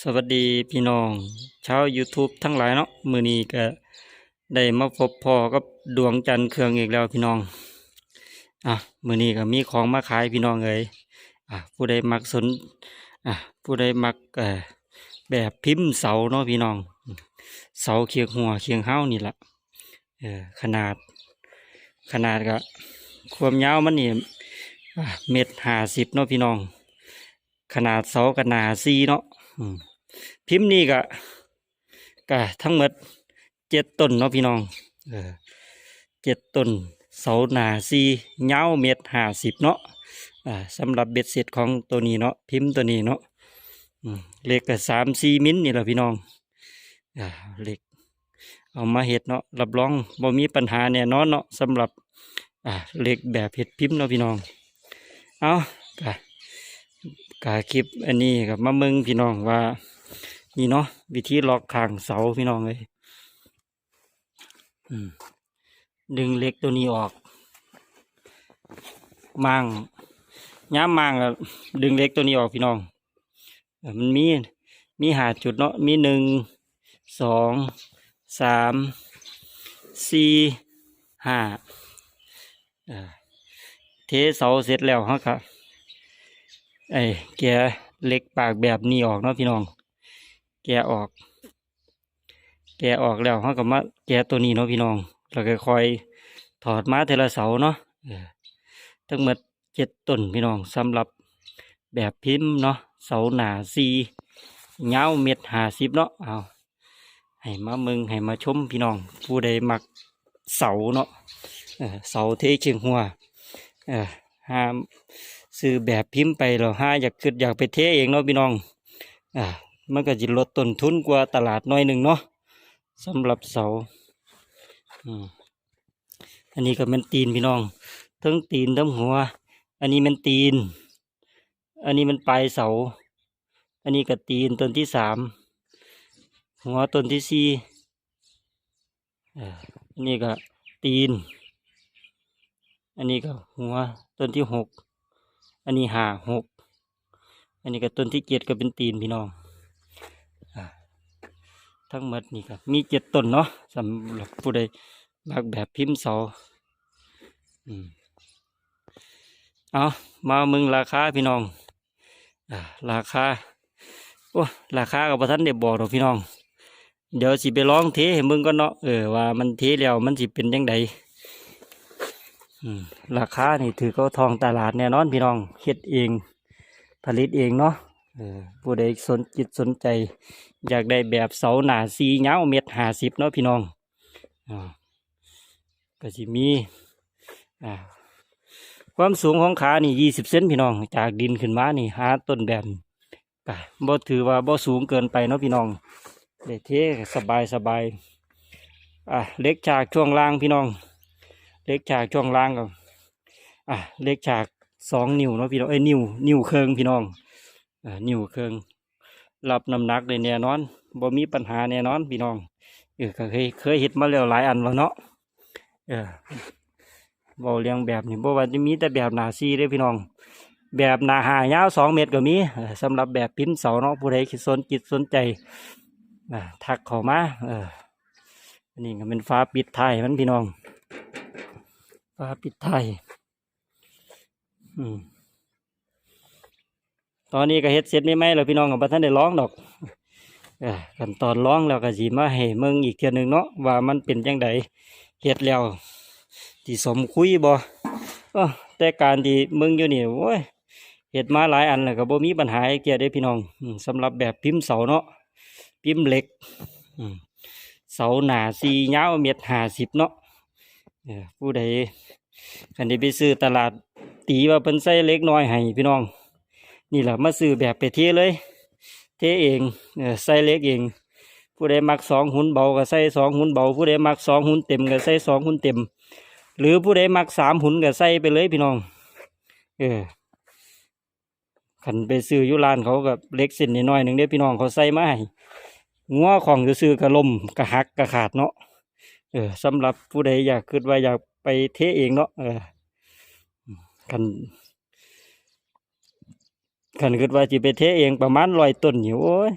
สวัสดีพี่น้องชาว YouTube ทั้งหลายเนาะมือนี้ก็ได้มาพบพอกับดวงจันทร์เครื่องอีกแล้วพี่น้องอะมือนี้ก็มีของมาขายพี่น้องเอ้ยอะผู้ใดมักสนอะผู้ใดมักเอ่อแบบพิมพ์เสาเนาะพี่น้อง เสาเคียงหัวเคียงเฮ้านี่แหละเออขนาด ขนาดก็ความยาวมันนี่เม็ดห้าสิบเนาะพี่น้อง ขนาดเสากันหนาซีเนาะ พิมพ์นี่ก็ก็ทั้งหมดเจ็ดต้นเนาะพี่น้องเออเจ็ดต้นเสาหนาซียาวเมตรห้าสิบเนาะอ่าสำหรับเบ็ดเสร็จของตัวนี้เนาะพิมพ์ตัวนี้เนาะอืมเล็กก็สามสี่มิลนี่แหละพี่น้องอ่าเล็กเอามาเห็ดเนาะรับรองบ่มีปัญหาแน่นอนเนาะสำหรับอ่าเล็กแบบเห็ดพิมพ์เนาะพี่น้องเอาก็ กาคลิปอันนี้กับมาเมึงพี่น้องว่า นี่เนาะวิธีล็อกข้างเสาพี่น้องเลยดึงเล็กตัวนี้ออกมังย้ำมังก็ดึงเล็กตัวนี้ออกพี่น้อง มันมีมีหาจุดเนาะมีหนึ่งสองสามสี่ห้าเอ่อเทเสาเสร็จแล้วฮะครับ ไอ้แกเล็กปากแบบนี้ออกเนาะพี่น้อง แกออก แกออกแล้วเขาก็มาแกตัวนี้เนาะพี่น้องแล้วก็ค่อยถอดมาเทละเสาเนาะเออทั้งหมดเจ็ดต้นพี่น้องสำหรับแบบพิมพ์เนาะเสาหนาซีเงาเม็ดหาสิบเนาะเอาให้มามึงให้มาชมพี่น้อง ผู้ใดมักเสาเนาะเสาเทเชียงหัวเออห้าม ซื้อแบบพิมพ์ไปเราห้าอยากขึ้นอยากไปเทเองเนาะพี่น้อง อ่า มันก็จะลดต้นทุนกว่าตลาดหน้อยหนึ่งเนาะสำหรับเสาอืมอันนี้ก็เป็นตีนพี่น้อง ทั้งตีนทั้งหัว อันนี้เป็นตีน อันนี้มันปลายเสา อันนี้ก็ตีนต้นที่สาม หัวต้นที่สี่อ่าอันนี้ก็ตีน อันนี้ก็หัวต้นที่หก อันนี้ห้าหกอันนี้ก็ต้นที่เจ็ดก็เป็นตีนพี่น้องทั้งหมดนี่ก็มีเจ็ดต้นเนาะสำหรับผู้ใดมักแบบพิมพ์เสาอืมเอามามึงราคาพี่น้องอราคาโอ้ราคากับท่านได้บอกหรอกพี่น้อง เดี๋ยวสิไปลองเทให้มึงก็เนาะเออว่ามันเทแล้วมันสิเป็นยังไง ราคานี่ถือเขาทองตลาดแน่นอนพี่น้องเฮ็ดเอง ผลิตเองเนาะเออผู้ใดสนจิตสนใจ อยากได้แบบเสาหนาสีเงาวเม็ดห้าสิบเนาะพี่น้องอ่าก็สิมีอ่าความสูงของขานี่ยี่สิบเซนพี่น้อง จากดินขึ้นมานี่หาต้นแบบก็บ่ถือว่าบ่สูงเกินไปเนาะพี่น้องได้เทสบายสบายอะเล็กจากช่วงล่างพี่น้อง เล็กฉากช่วงล่างก็อะเล็กฉากสองนิ้วเนาะพี่น้องเอ้ยนิ้วนิ้วเคืองพี่น้องอ่านิ้วเคืองรับน้ำหนักได้แน่นอนบ่มีปัญหาแน่นอนพี่น้องเออก็เคยเคยเห็ดมาแล้วหลายอันแล้วเนาะเออบาเรียงแบบนี้บ่ว่าจะมีแต่แบบหนาซีเด้พี่น้อง แบบหนาหายาวสองเมตรก็มีเออสำหรับแบบพิมพ์เสาเนาะผู้ใดคิดสนจิตสนใจอ่าทักเข้ามาเอออันนี้ก็เป็นฟ้าปิดท้ายมันพี่น้อง ฟ้าปิดไทยอตอนนี้ก็เฮ็ดเสร็จไม่ไหมเราพี่น้องกับท่านได้ร้องดอกขั้นตอนร้องแล้วก็สีมาให้เมืองอีกเทียหนึ่งเนาะว่ามันเป็นจังไดเฮ็ดแล้วที่สมคุยบ่เอ้อแต่การที่เมืองอยู่นี่โอ้ยเฮ็ดมาหลายอันแล้วก็บ่มีปัญหาเกี่ยได้พี่น้องอืมสำหรับแบบพิมพ์เสาเนาะพิมพ์เหล็กเสาหนาสียาวเมตรห้าสิบเนาะผู้ใด คันได้ไปซื้อตลาดตีว่าเป็นไส้เล็กน้อยให้พี่น้อง นี่แหละมาซื้อแบบไปเทเลย เทเองใส่เล็กเอง ผู้ใดมักสองหุ่นเบาก็ใส่สองหุ่นเบา ผู้ใดมักสองหุ่นเต็มก็ใส่สองหุ่นเต็ม หรือผู้ใดมักสามหุ่นก็ใส่ไปเลยพี่น้อง เออขันไปซื้อยุรานเขากับเล็กเส้นน้อยหนึ่งเด้อพี่น้องเขาใส่มาให้งัวของจะซื้อกระลมกระหักกระขาดเนาะเออสำหรับผู้ใดอยากคิดว่าอยาก ไปเทเองเนาะเออกันขันคิดว่าจะไปเทเองประมาณร้อยต้นอยู่โอ้ย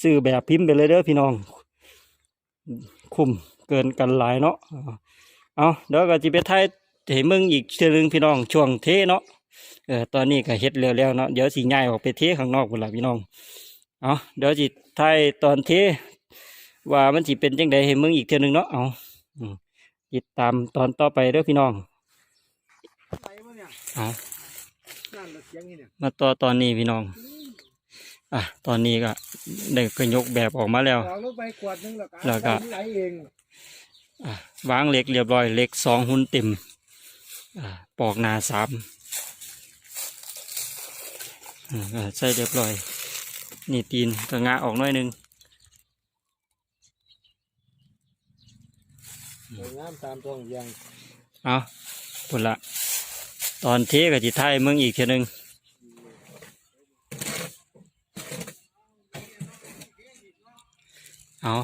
ซื้อแบบพิมพ์ไปเลยเด้อพี่น้อง คุ้มเกินกันหลายเนาะเอาเดี๋ยวก็จะไปไทยให้มึงอีกเชือนึงพี่น้องช่วงเทเนาะเออตอนนี้ก็เฮ็ดเร็วแล้วเนาะเดี๋ยวสิย้ายออกไปเทข้างนอกพุ่นล่ะพี่น้องเอาเดี๋ยวจิไทยตอนเทว่ามันสิเป็นจังใดให้มึงอีกเทือนึงเนาะเอา ติดตามตอนต่อไปเด้อพี่น้องไปมั้เนี่ยเอานั่นละเสียงมาต่อตอนนี้พี่น้อง อะ ตอนนี้ก็ได้ก็ยกแบบออกมาแล้วหนึงแล้วก็วางเหล็กเรียบร้อยเหล็กสองหุ่นเต็มอ่าปอกนาสามอ่าก็ใส่เรียบร้อย นี่ตีนก็งาออกน้อยนึง สวยงามตามท้องเรียงเอาผลละ ตอนเทกับจิไทยมึงอีกเทีนึงเอา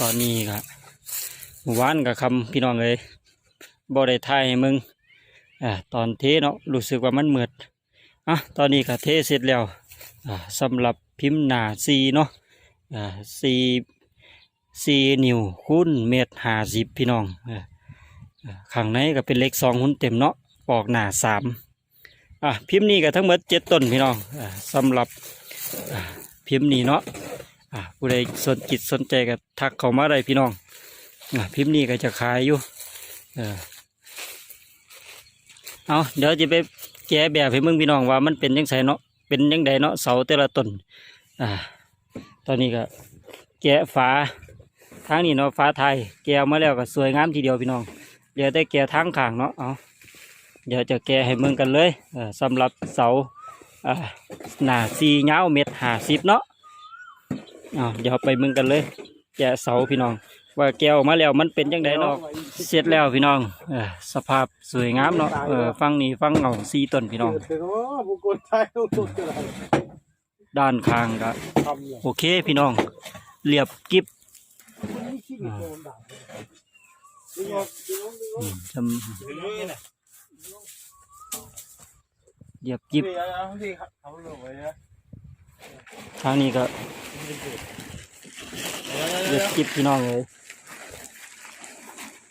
ตอนนี้ก็หมู่บ้านกับคำพี่น้องเลยบ่ได้ทยให้มึงอ่าตอนเทเนาะรู้สึกว่ามันเหมือดอะตอนนี้ก็เทเสร็จแล้วอ่าสำหรับพิมพ์หนาซีเนาะอ่าซี ซีนิ้วคูณเมตรห้าสิบพี่น้องข้างในก็เป็นเล็กสองหุ่นเต็มเนาะปอกหนาสามอะพิมพ์นี้ก็ทั้งหมดเจ็ดต้นพี่น้องอ่าสำหรับพิมพ์นี้เนาะอะผู้ใดสนจิตสนใจก็ทักเข้ามาได้พี่น้องอะพิมพ์นี้ก็จะขายอยู่เออเอาเดี๋ยวจะไปแก้แบบให้มึงพี่น้องว่ามันเป็นยังไงเนาะเป็นยังไงเนาะเสาแต่ละต้นอ่าตอนนี้ก็แกะฝา ทางนี้เนาะฝาไทยแกะออกมาแล้วก็สวยงามทีเดียวพี่น้องเดี๋ยวได้แกะทางขางเนาะเอาเดี๋ยวจะแกะให้มึงกันเลยเออสำหรับเสาหนาซีเงาเม็ดหาสิบเนาะเดี๋ยวไปมึงกันเลย แกเสาพี่น้อง ว่าแกะออกมาแล้วมันเป็นยังไงเนาะเสร็จแล้วพี่น้องสภาพสวยงามเนาะฟังนี่ฟังเงาซีต้นพี่น้องด้านข้างก็โอเคพี่น้องเรียบกิบ นี่ขี้เกียจโดนด่าดึงออกดึงออกดึงออือกมจำเรียบกิบนี่เอาที่เขางไว้นะทางนี้ก็เรียบกิบพี่น้องเลย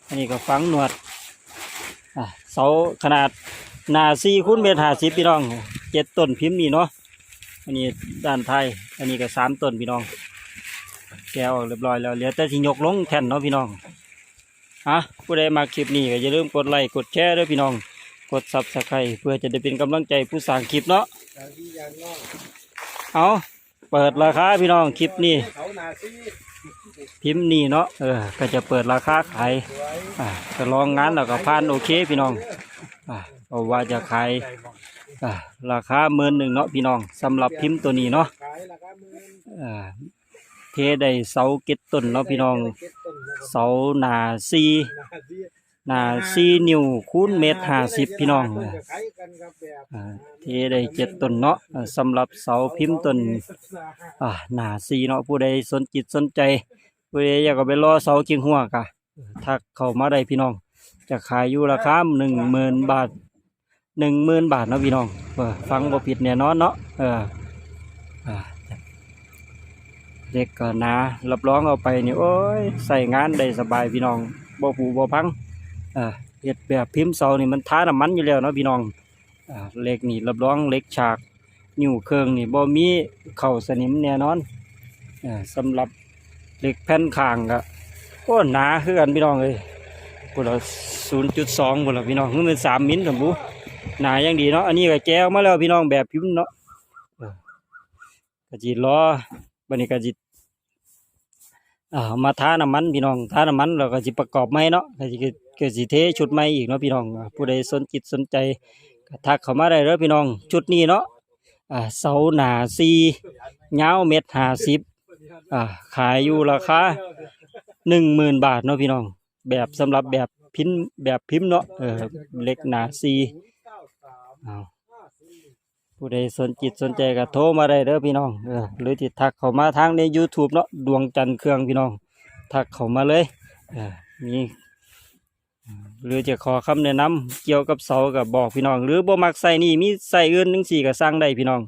อันนี้ก็ฟังหนวดเสาขนาดหนาซีคูณเมตรหาสิบพี่น้องเจ็ดต้นพิมพ์นี่เนาะอันนี้ด้านไทยอันนี้ก็สามต้นพี่น้อง แกะออกเรียบร้อยแล้วเหลือแต่ที่ยกลงแท่นเนาะพี่น้องฮะผู้ใดมาคลิปนี้ก็อย่าลืมกดไลค์กดแชร์ด้วยพี่น้อง กดซับสไครต์เพื่อจะได้เป็นกำลังใจผู้สร้างคลิปเนาะเอาเปิดราคาพี่น้องคลิปนี้เนาซีพิมพ์นี้เนาะเออก็จะเปิดราคาขายสวยอ่าก็ลองงานแล้วก็ผ่านโอเคพี่น้องอ่าเอาว่าจะขายอ่าราคาหมื่นหนึ่งเนาะพี่น้องสำหรับพิมพ์ตัวนี้เนาะอ่า เทได้เสาเก็ดต้นเนาะพี่น้องเก็บต้นนะครับเสาหนาซีหนาซีหนาซีนิ้วคูณเมตรห้าสิบพี่น้องต้อ่าจะขายกันครับแบบอ่าเทได้เจ็ดต้นเนาะอ่าสำหรับเสาพิมพ์ต้นอ่าหนาซีเนาะผู้ใดสนจิตสนใจผู้ใดอยากเอาไปรอเสาเคียงหัวกะทักเข้ามาได้พี่น้อง จะขายอยู่ราคาหนึ่งหมื่นบาทหนึ่งหมื่นบาทเนาะพี่น้องเออฟังบ่ผิดแน่นอนเนาะเอออ่า เด็กก็หนารับรองเอาไปนี่โอ้ยใส่งานได้สบายพี่น้องบ่ผูบ่พังเออเฮ็ดแบบพิมพ์เสานี่มันท้าน้ำมันอยู่แล้วเนาะพี่น้องอ่าเล็กนี่รับรองเล็กฉากนิ้วเครื่องนี่บ่มีเข้าสนิมแน่นอนเออสำหรับเล็กแผ่นข้างก็โอ้หนาคือกันพี่น้องเอ้ยพวกเราศูนย์จุดสองพวกเราพี่น้องมันเป็นสามมิลสมบูหนาอย่างดีเนาะอันนี้ก็แก้วมาแล้วพี่น้องแบบพิมพ์เนาะเออกะจิล้อบันนี้กะจิ อ่ามาทาน้ำมันพี่น้องทาน้ำมันแล้วก็จิประกอบไม้เนาะกะจิก็จิเทชุดไม้อีกเนาะพี่น้องผู้ใดสนจิตสนใจก็ทักเข้ามาได้เด้อพี่น้องชุดนี้เนาะอ่าเสาหนาซีเงาเม็ดห้าสิบอ่าขายอยู่ราคาหนึ่งหมื่นบาทเนาะพี่น้อง แบบสำหรับแบบพิมพ์แบบพิมพ์เนาะเออเล็กหนาซีเอา ผู้ใดสนจิตสนใจก็โทรมาได้เด้อพี่น้องเออหรือติดทักเข้ามาทางใน YouTube เนาะดวงจันทร์เครื่องพี่น้อง ทักเข้ามาเลยเออมีหรือจะขอคำแนะนำเกี่ยวกับเสากับบอกพี่น้อง หรือบ่มักใส่นี่มีใส่อื่นนึงสี่ก็สร้างได้พี่น้อง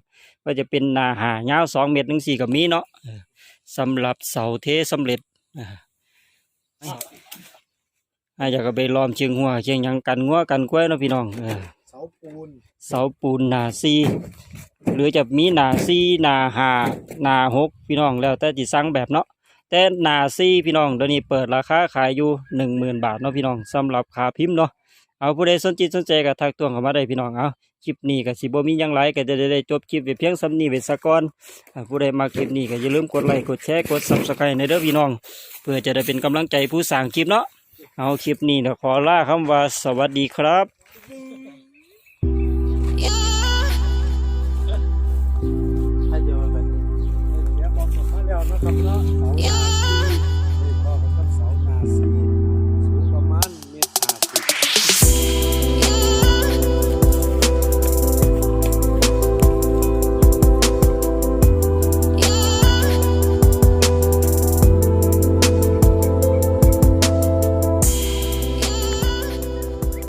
ว่จะเป็นนาหายาวสองเมตรนึงสี่ก็มีเนาะสำหรับเสาเทสำเร็จอ่าอยากก็ไปล้อมเชียงหัวเชียงยังกันงัวกันกล้วยเนาะพี่น้องเสาปูน เสาปูนหนาซีหรือจะมีหนาซีหนาหาหนาหกพี่น้องแล้วแต่จิสั่งแบบเนาะแต่หนาซีพี่น้องเดี๋ยวนี้เปิดราคาขายอยู่หนึ่งหมื่นบาทเนาะพี่น้องสำหรับขาพิมพ์เนาะเอาผู้ใดสนจิตสนใจก็ทักตัวเข้ามาได้พี่น้องเอาคลิปนี้ก็สิบมียังไรก็จะได้จบคลิปไว้เพียงสำนี้ไว้ซะก่อนผู้ใดมาคลิปนี้ก็อย่าลืมกดไลค์กดแชร์กดซับสไครต์ในเด้อพี่น้อง เพื่อจะได้เป็นกำลังใจผู้สร้างคลิปเนาะเอาคลิปนี้เดี๋ยวขอลาคำว่าสวัสดีครับ